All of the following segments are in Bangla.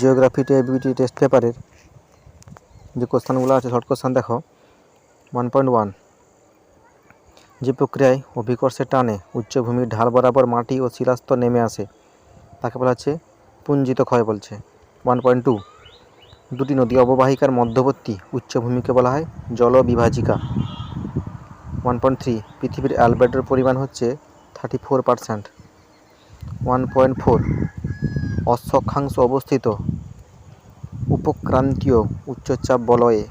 জিওগ্রাফি এবিলিটি টেস্ট পেপারের যে কোশ্চানগুলো আছে শর্ট কোশ্চান দেখো ওয়ান পয়েন্ট ওয়ান যে প্রক্রিয়ায় অভিকর্ষের টানে উচ্চভূমির ঢাল বরাবর মাটি ও শিলাস্তর নেমে আসে, তাকে বলা হচ্ছে পুঞ্জিত ক্ষয় বলছে। ওয়ান পয়েন্ট টু দুটি নদী অববাহিকার মধ্যবর্তী উচ্চভূমিকে বলা হয় জলবিভাজিকা। ওয়ান পয়েন্ট থ্রি পৃথিবীর অ্যালবার্টের পরিমাণ হচ্ছে thirty four percent one point four অক্ষাংশ অবস্থিত। উপক্রান্তীয় উচ্চচাপ বলয়ে।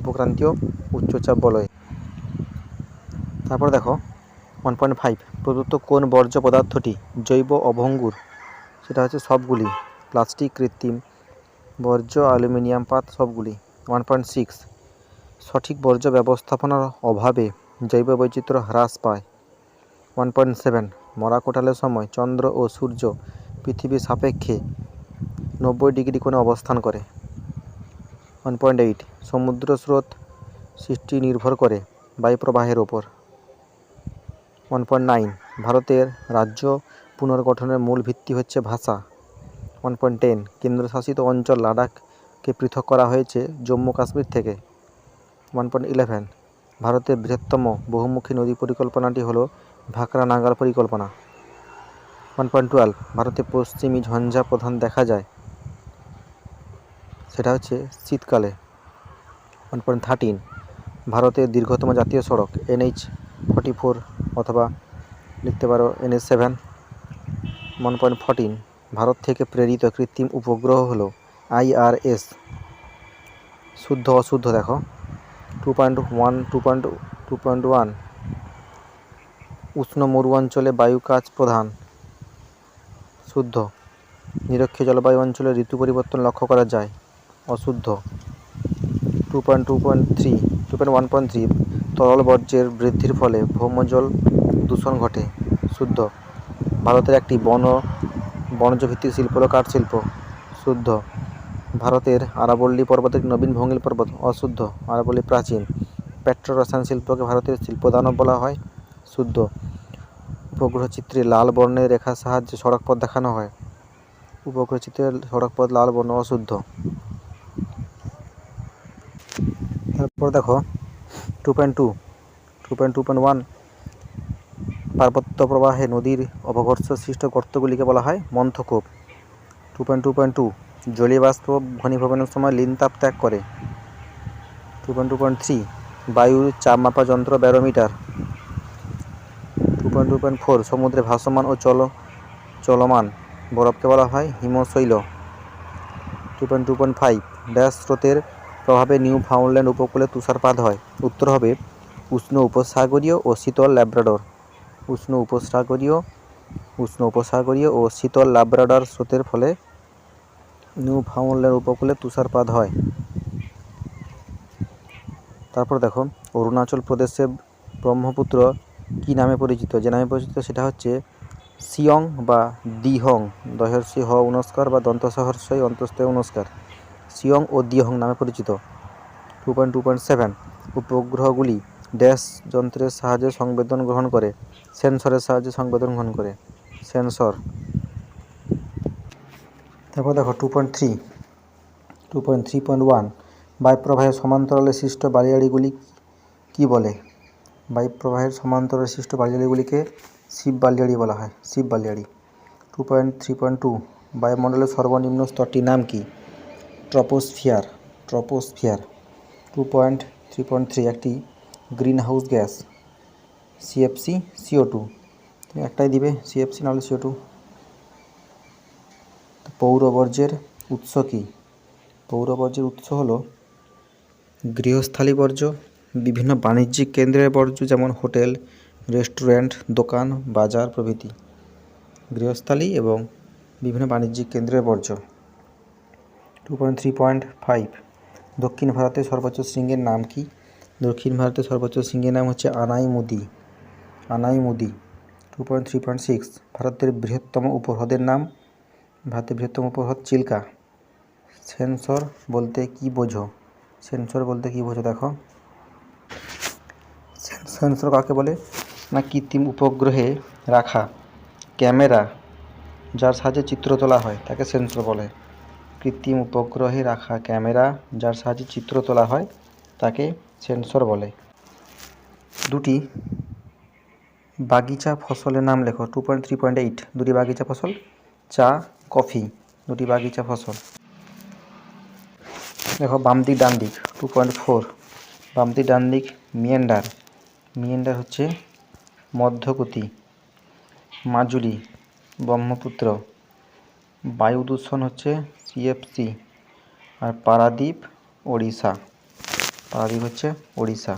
উপক্রান্তীয় উচ্চচাপ বলয়ে। তারপর দেখো ওয়ান পয়েন্ট ফাইভ প্রদত্ত কোন বর্জ্য পদার্থটি জৈব অভঙ্গুর? সেটা হচ্ছে সবগুলি, প্লাস্টিক, কৃত্রিম, বর্জ্য, অ্যালুমিনিয়াম পাত, সবগুলি। ওয়ান পয়েন্ট সিক্স সঠিক বর্জ্য ব্যবস্থাপনার অভাবে জৈব বৈচিত্র্য হ্রাস পায়। ওয়ান পয়েন্ট সেভেন মরা কোটালের সময় চন্দ্র ও সূর্য পৃথিবীর সাপেক্ষে নব্বই ডিগ্রি কোণে অবস্থান করে। ওয়ান পয়েন্ট এইট সমুদ্র স্রোত সৃষ্টি নির্ভর করে বায়ুপ্রবাহের ওপর। ওয়ান পয়েন্ট নাইন ভারতের রাজ্য পুনর্গঠনের মূল ভিত্তি হচ্ছে ভাষা। ওয়ান পয়েন্ট টেন কেন্দ্রশাসিত অঞ্চল লাদাখকে পৃথক করা হয়েছে জম্মু কাশ্মীর থেকে। ওয়ান পয়েন্ট ইলেভেন ভারতের বৃহত্তম বহুমুখী নদী পরিকল্পনাটি হলো ভাকরা নাগাল পরিকল্পনা। ওয়ান পয়েন্ট টুয়েলভ ভারতে পশ্চিমী ঝঞ্ঝা প্রধান দেখা যায়। সেটা হচ্ছে শীতকালে, ওয়ান পয়েন্ট থার্টিন, ভারতের দীর্ঘতম জাতীয় সড়ক, এনএইচ ফর্টি ফোর, অথবা লিখতে পারো NH seven, one point fourteen, Bharat থেকে প্রেরিত কৃত্রিম উপগ্রহ হলো আইআরএস শুদ্ধ অশুদ্ধ দেখো, two point one, two point two point one, উষ্ণ মরু অঞ্চলে বায়ু কাজ প্রধান। শুদ্ধ নিরক্ষীয় জলবায়ু অঞ্চলে ঋতু পরিবর্তন লক্ষ্য করা যায়। অশুদ্ধ। Two point two point three two point one point three তরল বর্জ্যের বৃদ্ধির ফলে ভৌমজল দূষণ ঘটে। শুদ্ধ। ভারতের একটি বন বনজ ভিত্তিক শিল্প হলো কাঠ শিল্প শুদ্ধ। ভারতের আরাবল্লী পর্বত একটি নবীন ভঙ্গিল পর্বত। অশুদ্ধ। আরাবল্লী প্রাচীন পেট্রো রসায়ন শিল্পকে ভারতের শিল্পদানব বলা হয়। শুদ্ধ। উপগ্রহ চিত্রে লাল বর্ণের রেখার সাহায্যে সড়ক পথ দেখানো হয়। উপগ্রহ চিত্রে সড়ক পথ লাল বর্ণ অশুদ্ধ। তারপর দেখো, two point two. Two point two point one পার্বত্য প্রবাহে নদীর অবঘর্ষ সৃষ্ট গর্তগুলিকে বলা হয় মন্থকূপ। Two point two point two, জলীয় বাষ্প ঘনীভবনের সময় লিন তাপ ত্যাগ করে। Two point two point three, বায়ুর চাপ মাপা যন্ত্র barometer. Point two point four, সমুদ্রে ভাসমান ও চল, চলমান বরফকে বলা হয় হিমশৈল। Two point two point five dash স্রোতের প্রভাবে নিউ ফাউন্ডল্যান্ড উপকূলে তুষারপাত হয়। উত্তর হবে উষ্ণ উপসাগরীয় ও শীতল ল্যাব্রাডর। উষ্ণ উপসাগরীয় উষ্ণ উপসাগরীয় ও শীতল ল্যাব্রাডর স্রোতের ফলে নিউ ফাউন্ডল্যান্ড উপকূলে তুষারপাত হয়। তারপর দেখো, অরুণাচল প্রদেশে ব্রহ্মপুত্র কী নামে পরিচিত? যে নামে পরিচিত সেটা হচ্ছে সিয়ং বা দিহং। দহর্ষি হ উনস্কার বা দন্তসহর্ষই অন্তস্থ উনস্কার। সিয়ং ও দিহং নামে পরিচিত। Two point two point seven উপগ্রহগুলি dash যন্ত্রের সাহায্যে সংবেদন গ্রহণ করে, সেন্সরের সাহায্যে সংবেদন গ্রহণ করে। সেন্সর। তারপর দেখো two point three two point three point one বায়ুপ্রবাহের সমান্তরালে সৃষ্ট বালিয়াড়িগুলি কী বলে? বায়ুপ্রবাহের সমান্তরালে সৃষ্ট বালিয়াড়িগুলিকে শিব বালিয়াড়ি বলা হয়, Shiva বালিয়াড়ি। Two point three point two বায়ুমণ্ডলের সর্বনিম্ন স্তরটির নাম কি? Troposphere troposphere. Two point three point three একটি greenhouse gas CFC CO two একটাই দিবে সিএফসি নাহলে সিও টু পৌর বর্জ্যের উৎস কী? পৌর বর্জ্যের উৎস হলো গৃহস্থালী বর্জ্য বিভিন্ন বাণিজ্যিক কেন্দ্রের বর্জ্য যেমন হোটেল, রেস্টুরেন্ট, দোকান, বাজার প্রভৃতি, গৃহস্থালী এবং বিভিন্ন বাণিজ্যিক কেন্দ্রের বর্জ্য। Two point three point five দক্ষিণ ভারতের সর্বোচ্চ শৃঙ্গের নাম কি? দক্ষিণ ভারতের সর্বোচ্চ শৃঙ্গের নাম হচ্ছে Anai Mudi Anai Mudi two point three point six ভারতের বৃহত্তম উপহ্রদের নাম। ভারতের বৃহত্তম উপহ্রদ চিল্কা। সেন্সর বলতে কি বোঝো? সেন্সর বলতে কি বোঝো দেখো। সেন্সর কাকে বলে? না কৃত্রিম উপগ্রহে রাখা ক্যামেরা যার সাহায্যে চিত্র তোলা হয়, তাকে সেন্সর বলে। কৃত্রিম উপগ্রহে রাখা ক্যামেরা যার সাহায্যে চিত্র তোলা হয়, তাকে সেন্সর বলে। দুটি বাগিচা ফসলের নাম লেখো। Two point three point eight দুটি বাগিচা ফসল। চা, কফি, দুটি বাগিচা ফসল। দেখো বাম দিক ডান দিক টু পয়েন্ট ফোর বাম দিক ডান দিক মিয়েন্ডার মিয়েন্ডার হচ্ছে মধ্যগতি মাজুলি, ব্রহ্মপুত্র। বায়ু দূষণ হচ্ছে সিএফসি আর পারাদ্বীপ, ওড়িশা। পারাদ্বীপ হচ্ছে ওড়িশা।